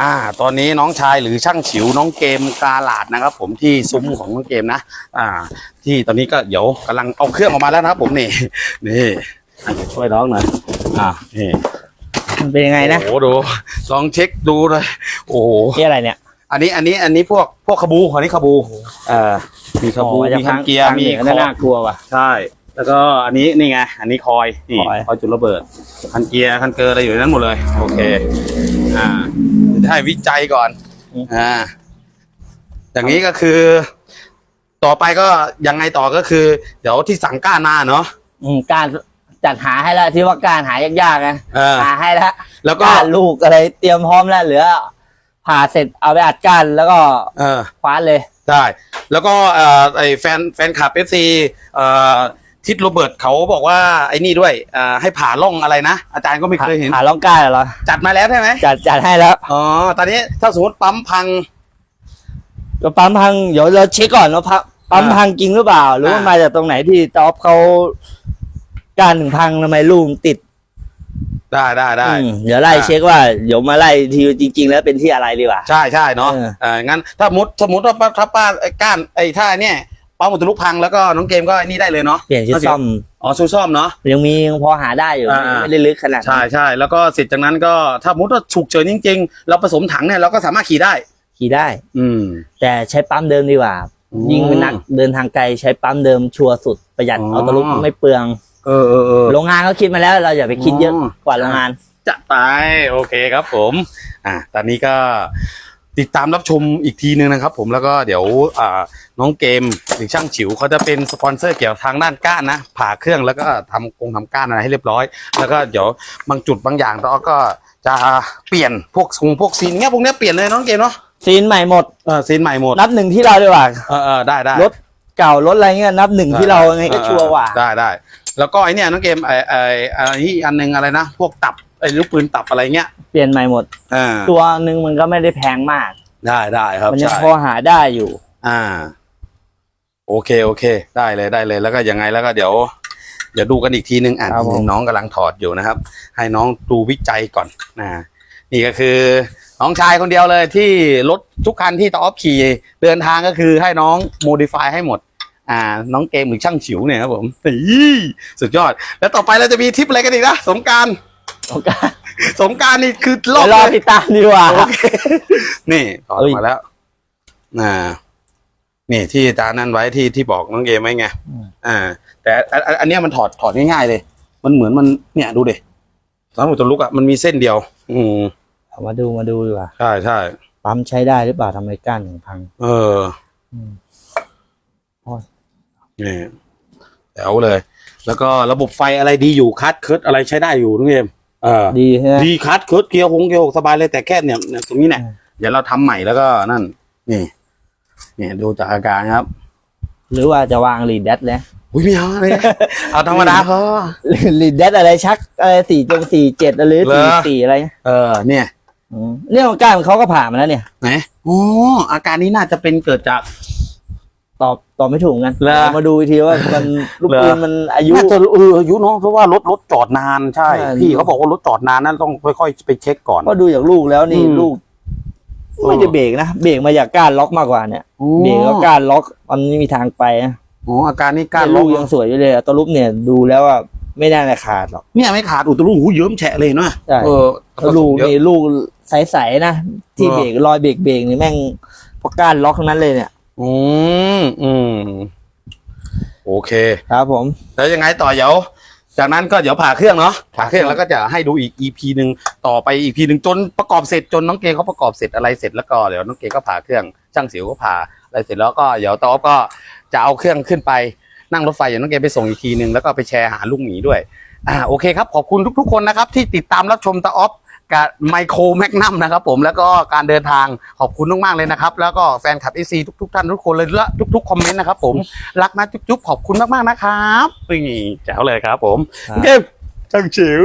อ่า ตอนนี้น้องชายหรือช่างฉิวน้องเกมกาลาดนะครับ ผมที่ซุ้มของน้องเกมนะ อ่า ที่ตอนนี้ก็เดี๋ยวกำลังเอาเครื่องออกมาแล้วนะครับผมนี่ นี่อะเดี๋ยวช่วยน้องหน่อย อ่า นี่มันเป็นยังไงนะโอ้โหดูลองเช็คดูเลยโอ้โหนี่อะไรเนี่ย อันนี้อันนี้อันนี้พวกพวกขบูอันนี้ขบูเอ่อมีขบูอ๋อจะมีคันเกียร์พังมีเด็กคน่าอน่ากลัวว่ะใช่ แล้วก็อันนี้นี่ไงอันนี้คอยนี่คอยคอยจุดระเบิดคันเกียร์คันเกอร์อะไรอยู่ในนั้นหมดเลย โอเค อ่า ได้วิจัยก่อน อ่า อย่างนี้ก็คือ ต่อไปก็ยังไงต่อก็คือ เดี๋ยวที่สั่งก้านาเนาะอืมการจัดหาให้แล้วที่ว่าการหายากๆนะเออ หาให้แล้วแล้วก็ก้านลูกอะไรเตรียมพร้อมแล้วเหลือผ่าเสร็จเอาไปอัดก้านแล้วก็เออ คว้านเลย ได้ แล้วก็เอ่อไอแฟนแฟนคลับเอฟซีเอ่อ ทิดโรเบิร์ตเขาบอกว่าไอ้นี่ด้วยเอ่อให้ผ่าล่องอะไรนะ อาจารย์ก็ไม่เคยเห็น หาล่องก้านเหรอ จัดมาแล้วใช่ไหมจัดจัดให้แล้วอ๋อตอนนี้ถ้าสมมติปั๊มพัง ก็ปั๊มพังเดี๋ยวเราเช็คก่อนว่าพังปั๊มอ่าพังจริงหรือเปล่า หรือว่าอ่าม มาจากตรงไหนที่ตอฟเขาการถึงพังทำไมลูกมันติดได้ได้ได้ อืมเดี๋ยวไล่อ่า เช็คว่าเดี๋ยวมาไล่ทีจริง ๆ แล้วเป็นที่อะไรดีกว่า ใช่ใช่เนาะเออเอองั้นถ้าสมมติสมมติว่าป้าถ้าป้าไอ้ก้านไอ้ท่าเนี่ย ปั๊มอุตลุกพังแล้วก็น้องเกมก็ไอ้นี่ได้เลยเนาะเปลี่ยนชุดซ่อมอ๋อชูซ่อมเนาะ ยังมียังพอหาได้อยู่อ่า ไม่ได้ลึกขนาดนั้นใช่ใช่แล้วก็เสร็จจากนั้นก็ถ้าสมมติว่าฉุกเฉินจริง ๆ เราผสมถังเนี่ยเราก็สามารถขี่ได้ ขี่ได้ อืม แต่ใช้ปั๊มเดิมดีกว่า อืมยิ่งเป็นนักเดินทางไกลใช้ปั๊มเดิมชัวร์สุดประหยัดอ๋อ เอาตะลุกไม่เปลือง เออเออเออ โรงงานเขาคิดมาแล้วเราอย่าไปคิดเยอะอ๋อ กว่าโรงงาน จะไปโอเคครับผม อ่าตอนนี้ก็ ติดตามรับชมอีกทีนึงนะครับ ผมแล้วก็เดี๋ยวอ่าน้องเกมหรือช่างฉิวเขาจะเป็นสปอนเซอร์เกี่ยวทางด้านก้านนะผ่าเครื่องแล้วก็ทำกงทำก้านอะไรให้เรียบร้อย แล้วก็เดี๋ยวบางจุดบางอย่างเราก็จะเปลี่ยนพวกทรงพวกซีนเงี้ยพวกเนี้ยเปลี่ยนเลยน้องเกมเนาะซีนใหม่หมดเออซีนใหม่หมดนับหนึ่งที่เราดีกว่าเออเออได้ได้รถเก่ารถอะไรเงี้ยนับหนึ่งที่เราไงก็ชัวร์กว่าได้ได้แล้วก็ไอเนี้ยน้องเกมไอไอไอนี่อันหนึงอะไรนะ พวกตับ ไอลูกปืนตับอะไรเงี้ยเปลี่ยนใหม่หมด อ่าตัวหนึ่งมันก็ไม่ได้แพงมาก ได้ได้ครับมันยังใช่พอหาได้อยู่ อ่า โอเคโอเค ได้เลยได้เลย แล้วก็ยังไงแล้วก็เดี๋ยว เดี๋ยวดูกันอีกทีนึงอะครับผม น้องกำลังถอดอยู่นะครับ ให้น้องดูวิจัยก่อนนะนี่ก็คือ น้องชายคนเดียวเลยที่รถทุกคันที่ตออฟขี่เดินทางก็คือให้น้องโมดิฟายให้หมด อ่า น้องเกมหรือช่างฉิวเนี่ยครับผมนี่สุดยอด แล้วต่อไปเราจะมีทริปอะไรกันอีกนะสงกราร โอกาสสงกรารนี่คือรเดี๋อยบวรอเลยติดตามดีกว่าโอเคนี่ถอดอเอ้อยกมาแล้วอ่านี่ที่อาจารย์นั่นไว้ที่ที่บอกน้องเกมไว้ไงอืมอ่า แต่อันอันอันเนี้ยมันถอดถอดง่ายๆเลย มันเหมือนมันเนี่ยดูดิสามหัวตัวลุกอะมันมีเส้นเดียว อืมเอามาดูมาดูดีกว่าใช่ใช่ปั๊มใช้ได้หรือเปล่าทำไมก้านถึงพัง เอออืมนี่แถวเลย แล้วก็ระบบไฟอะไรดีอยู่คัดเคิร์ดอะไรใช้ได้อยู่น้องเกม เออดีใช่ไหม ดีคัดเคิร์ดเกียร์หงเกียร์หกสบายเลยแต่แค่เนี่ยเนี่ยตรงนี้เนี่ยอืม เดี๋ยวเราทำใหม่แล้วก็นั่น นี่ เนี่ยดูจากอาการครับหรือว่าจะวางรีดแดดเลยอุ้ยไม่เอาเลยเอาธรรมดาพอ รีดแดดอะไรชักอะไรสี่จงสี่เจ็ดหรือเหรสี่อสี่อะไรเออ เนี่ย อืมเนี่ยของก้านเขาก็ผ่ามาแล้วเนี่ยไหนอ๋ออาการนี้น่าจะเป็นเกิดจาก ตอบตอบไม่ถูกเหมือนกันเหรอเดี๋ยวมาดูอีกทีว่ามันลูกเหรอปืนมันอายุ น่าจะเอออายุเนาะเพราะว่ารถรถจอดนานใช่ ใช่ พี่เขาบอกว่ารถจอดนานนั่นต้องค่อยๆไปเช็คก่อน ก็ดูจากลูกแล้วนี่อืม ลูกไม่ได้เบรกนะเบรกมาจากก้านล็อกมากกว่าเนี่ยอ๋อเบรกแล้วก้านล็อกมันไม่มีทางไปนะอ๋ออาการนี้การแต่ล็ลูอกกยังสวยอยู่เลยอะตัวรูปเนี่ยดูแล้วว่าไม่น่าจะขาดหรอกเนี่ยไม่ขาดอุตลุหูเยิ้มแฉะเลยเนาะใช่เออแล้วลูกเยอะนี่ลูกใสๆนะที่เออเบรกรอยเบรกเบรกนี่แม่งเพราะก้านล็อกทั้งนั้นเลยเนี่ย อืมอืมโอเค ครับผม แล้วยังไงต่อเดี๋ยว จากนั้นก็เดี๋ยวผ่าเครื่องเนาะผ่าเครื่องแล้วก็จะให้ดูอีก EP หนึ่งต่อไปอีก EP หนึ่งจนประกอบเสร็จจนน้องเกเขาประกอบเสร็จอะไรเสร็จแล้วก็เดี๋ยวน้องเกก็ผ่าเครื่องช่างสิวก็ผ่าอะไรเสร็จแล้วก็เดี๋ยวตอฟก็จะเอาเครื่องขึ้นไปนั่งรถไฟอย่างน้องเกไปส่งอีกทีหนึ่งแล้วก็ไปแชร์หาลูกหมีด้วยอ่าโอเคครับขอบคุณทุกๆคนนะครับที่ติดตามรับชมตาออฟกับ ไมโครแมกนัมนะครับผมแล้วก็การเดินทางขอบคุณมากๆเลยนะครับ แล้วก็แฟนคลับเอซีทุกๆท่านทุกคนเลยและทุกๆคอมเมนต์นะครับผมรักนะจุ๊บๆขอบคุณมากๆนะครับนี่แจ๋วเลยครับผมครับเกมจังฉิว